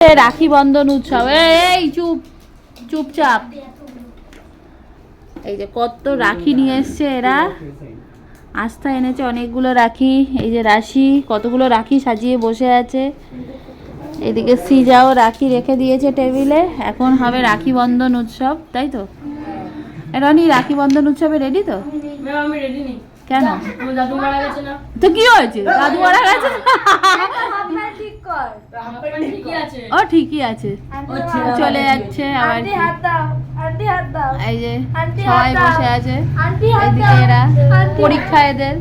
রাখি বন্ধন উৎসব। এই, চুপ চুপচাপ। এই যে কত রাখি নিয়ে এসছে এরা। আস্থা এনেছে অনেকগুলো রাখি। এই যে রাশি কতগুলো রাখি সাজিয়ে বসে আছে। এদিকে সিজাও রাখি রেখে দিয়েছে টেবিলে। এখন হবে রাখি বন্ধন উৎসব তাই তো? রনি রাখি বন্ধন উৎসবে রেডি তো? আমি রেডি নেই। কেন? তো কি হয়েছে? দাদু মারা গেছে ঠিকই আছে। ও ঠিকই আছে। চলে যাচ্ছে আবার এই যে সবাই বসে আছে। এদিকে এরা পরীক্ষা এদের।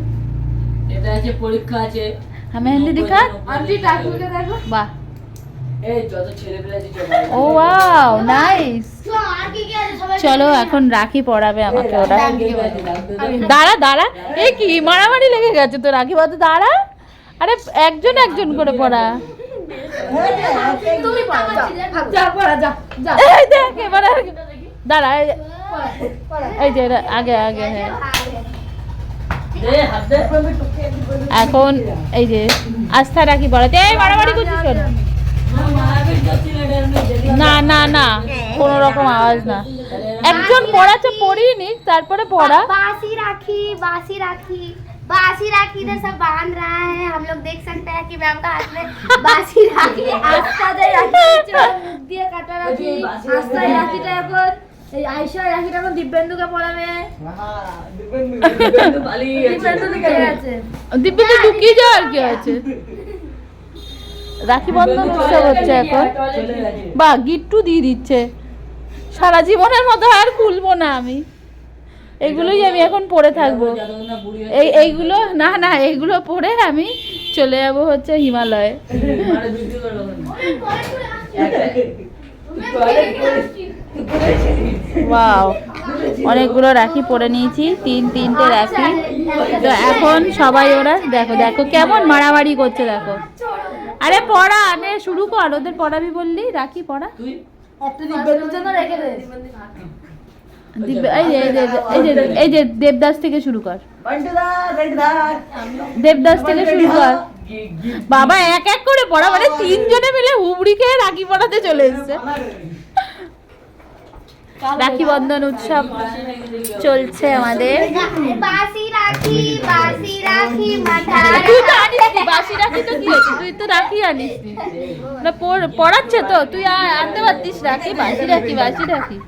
আছে পরীক্ষা আছে হ্যাঁ মেহেন্দি দেখা। বাহ। ও ওয়াও নাইস চলো এখন রাখি পড়াবে আমাকে ওরা। দাঁড়া দাঁড়া। এই কি মারামারি লেগে গেছে তো রাখি বাদ দাঁড়া। আরে একজন একজন করে পড়া। এই দেখ এবার আর- দাঁড়া এই- এই যে আগে আগে হ্যাঁ। এখন এই যে আস্থা রাখি পড়াতে। এই মারামারি করছিস কেন? না না না কোনো রকম আওয়াজ না একজন পড়াচ্ছে পড়িনি তারপরে পড়া बासी राखी बासी राखी बासी राखी इधर सब बांध रहा है हम लोग देख सकते हैं कि मैम का हाथ में बासी राखी আস্থা যায় রাখি মুখ দিয়ে কাটা রাখি ওই যে বাসি আস্থা রাখি। রাখিটা এখন এই আয়সা রাখিটা এখন দিব্যেন্দুকে পড়াবে দিব্যেন্দু পালিয়ে গেছে। দিব্যেন্দু দিকে গেছে দিব্যি তো লুকিয়ে যাওয়ার কি আছে রাখি বন্ধন উৎসব হচ্ছে এখন? বা গিট্টু দিয়ে দিচ্ছে। সারা জীবনের মতো আর খুলবো না আমি। এগুলোই আমি এখন পরে থাকব। এই এইগুলো না না এইগুলো পরে আমি চলে যাব হচ্ছে হিমালয়ে। ওয়াও অনেকগুলো রাখি পরে নিয়েছি তিন তিনটে রাখি। তো এখন সবাই ওরা দেখো দেখো কেমন মারামারি করছে দেখো। আরে পড়া নে শুরু কর ওদের পড়াবি বললি রাখি পড়া। তুই একটা দিব্যেন্দুর জন্য রেখে দে। এই যে এই যে এই যে এই যে দেবদাস থেকে শুরু কর। দেবদাস থেকে শুরু কর। বাবা এক এক করে পড়া মানে তিনজনে মিলে হুবড়ি খেয়ে রাখি পড়াতে চলে এসছে। রাখি বন্ধন উৎসব চলছে আমাদের। बासी राखी बासी राखी मठा তুই তো আনিসনি বাসি রাখি তো কি হয়েছে তুই তো রাখি আনিসনি না পড়- পড়াচ্ছে তো তুই আ- আনতে পারতিস রাখি বাসি রাখি বাসি রাখি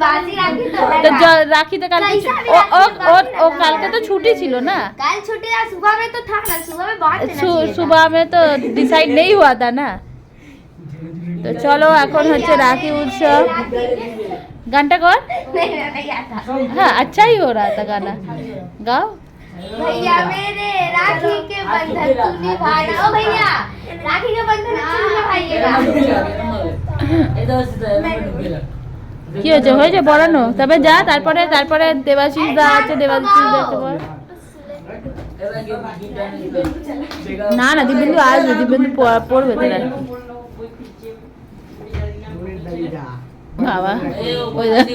बासी राखी तो है তো ना। জ- রাখিতে কালকে ছু- ও ও- ও- ও কালকে তো ছুটি ছিল না कल छुट्टी था सुबह में तो था ना सुबह में बहुत देना सु- चाहिए था। सुबह में तो डिसाइड नहीं हुआ था ना তো চলো এখন হচ্ছে রাখি উৎসব গানটা কর नहीं नहीं आता হ্যাঁ अच्छा ही हो रहा था गाना गाओ भैया मेरे राखी के बंधन तू निभाना ओ भैया राखी के बंधन तू निभाइएगा এটা হচ্ছে তো, এরকম ঢুকে যাক। কি হয়েছে হয়েছে পড়ানো তবে যা তারপরে তারপরে দেবাশিস দা আছে দেবাশিস দা একটু বল। এবার কি গিফট আনিস? না না দিব্যেন্দু আসবে দিব্যেন্দু প- পড়বে তো রাখি বাবা ওই দেখ।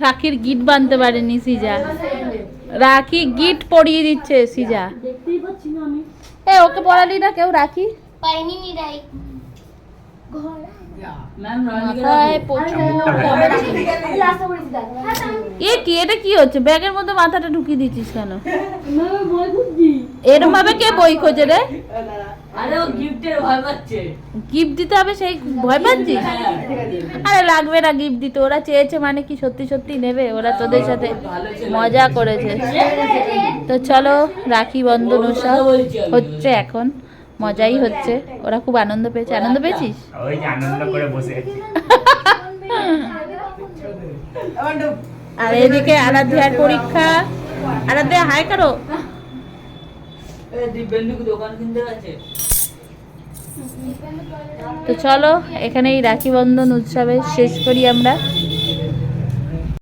রাখির গিট বানতে পারেনি সিজা রাখি গিট পরিয়ে দিচ্ছে সিজা। এ ওকে পড়ালি না কেউ রাখি? পাইনি নি রাই। এ হচ্ছে? ব্যাগের মধ্যে মাথাটা ঢুকিয়ে দিচ্ছিস কেন? এরম ভাবে কে বই খোঁজে রে? আরে ও গিফটের ভয় পাচ্ছে। গিফট দিতে হবে সেই ভয় পাচ্ছিস? হ্যাঁ। আরে লাগবে না গিফট দিতে ওরা চেয়েছে মানে কি সত্যি সত্যি নেবে ওরা তোদের সাথে মজা করেছে। তো চলো রাখি বন্ধন উৎসব হচ্ছে এখন মজাই হচ্ছে। ওরা খুব আনন্দ পেয়েছে। আনন্দ পেয়েছিস? ওই যে আনন্দ করে বসে আর এদিকে আরাধ্যার পরীক্ষা। আরাধ্যা হাই করো। দিব্যেন্দুকে দোকান কিনতে গেছে তো চলো এখানেই রাখি বন্ধন উৎসবে শেষ করি আমরা।